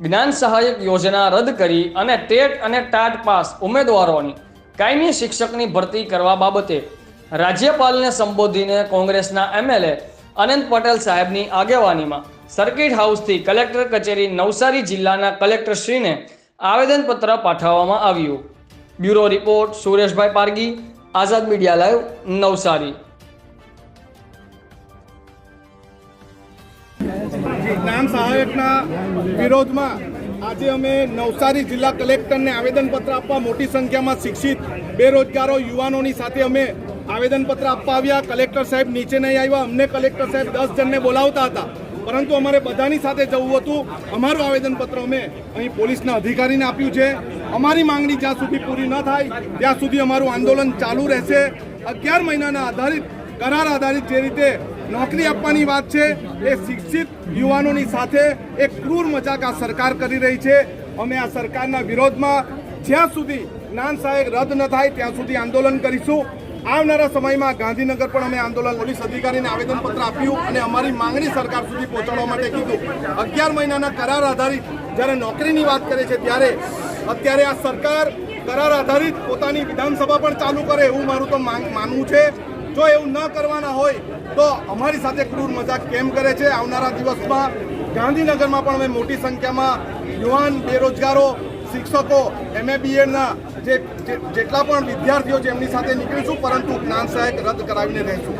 જ્ઞાન સહાયક યોજના રદ કરી અને ટેટ અને ટાટ પાસ ઉમેદવારોની કાયમી શિક્ષકની ભરતી કરવા બાબતે રાજ્યપાલને સંબોધીને કોંગ્રેસના એમએલએ અનંત પટેલ સાહેબની આગેવાનીમાં સર્કિટ હાઉસથી કલેક્ટર કચેરી નવસારી જિલ્લાના કલેક્ટરશ્રીને આવેદનપત્ર પાઠવવામાં આવ્યું. Bureau report Sureshbhai Pargi, Azad media live, Navsari. જ્ઞાન સહાયકના વિરોધમાં આજે અમે નવસારી જિલ્લા કલેક્ટરને આવેદનપત્ર આપવા મોટી સંખ્યામાં શિક્ષિત, બેરોજગારો, યુવાનોની સાથે અમે આવેદનપત્ર આપવા આવ્યા. કલેક્ટર સાહેબ નીચે નહીં આવ્યા. અમને કલેક્ટર સાહેબ દસ જણને બોલાવતા હતા. પરંતુ અમારે બધાની સાથે જવું હતું. અમારું આવેદનપત્ર અમે અહીં પોલીસના અધિકારીને આપ્યું છે. અમારી માંગણી જ્યાં સુધી પૂરી ન થાય, ત્યાં સુધી અમારું આંદોલન ચાલુ રહેશે. અગિયાર મહિનાના આધારિત, કરાર આધારિત જે રીતે નોકરી આપવાની વાત છે. એ શિક્ષિત યુવાનોની સાથે એક ક્રૂર મજાક આ સરકાર કરી રહી છે. અમે આ સરકારના વિરોધમાં જ્યાં સુધી જ્ઞાન સહાયક રદ ન થાય, ત્યાં સુધી આંદોલન કરીશું. આવનારા સમયમાં ગાંધીનગર પણ અમે આંદોલન પોલીસ અધિકારીને આવેદનપત્ર આપ્યું અને અમારી માંગણી સરકાર સુધી પહોંચાડવા માટે કીધું. અગિયાર મહિનાના કરાર આધારિત જ્યારે નોકરીની વાત કરે છે ત્યારે અત્યારે આ સરકાર કરાર આધારિત પોતાની વિધાનસભા પણ ચાલુ કરે એવું મારું તો માનવું છે. જો એવું ન કરવાના હોય તો અમારી સાથે ક્રૂર મજાક કેમ કરે છે? આવનારા દિવસમાં ગાંધીનગરમાં પણ અમે મોટી સંખ્યામાં યુવાન બેરોજગારો, શિક્ષકો એમએ બીએડના જે જેટલા પણ વિદ્યાર્થીઓ છે, એમની સાથે નીકળીશું, પરંતુ જ્ઞાન સહાયક રદ કરાવીને રહીશું.